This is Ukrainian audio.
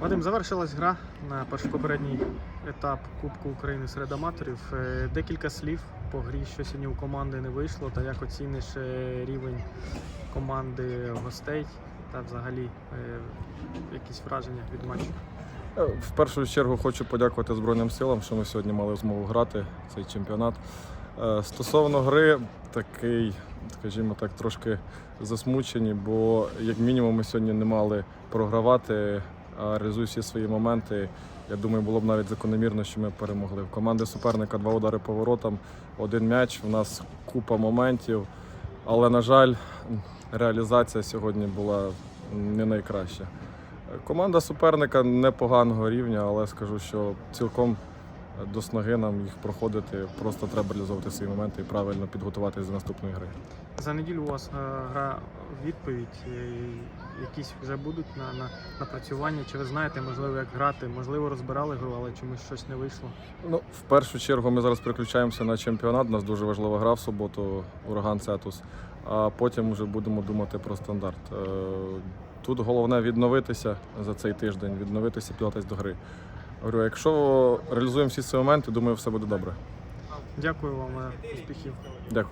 Вадим, завершилась гра на першопопередній етап Кубку України серед аматорів. Е, Декілька слів по грі, що сьогодні у команди не вийшло, та як оціниш е, рівень команди гостей та взагалі е, якісь враження від матчу. В першу чергу хочу подякувати Збройним силам, що ми сьогодні мали змогу грати цей чемпіонат. Стосовно гри, такий, скажімо так, трошки засмучені, бо як мінімум ми сьогодні не мали програвати, а реалізуючи всі свої моменти. Я думаю, було б навіть закономірно, що ми перемогли. В команди суперника два удари по воротам, один м'яч. У нас купа моментів. Але, на жаль, реалізація сьогодні була не найкраща. Команда суперника непоганого рівня, але скажу, що цілком до снаги нам їх проходити. Просто треба реалізовувати свої моменти і правильно підготуватися до наступної гри. За неділю у вас е, гра відповідь. Е, Якісь вже будуть на, на напрацювання? Чи ви знаєте, можливо, як грати? Можливо, розбирали гру, але чомусь щось не вийшло. Ну, в першу чергу ми зараз переключаємося на чемпіонат. У нас дуже важлива гра в суботу, ураган Цетус. А потім вже будемо думати про стандарт. Е, Тут головне відновитися за цей тиждень, відновитися, підготуватися до гри. Говорю, якщо реалізуємо всі ці моменти, думаю, все буде добре. Дякую вам, е, успіхів. Дякую.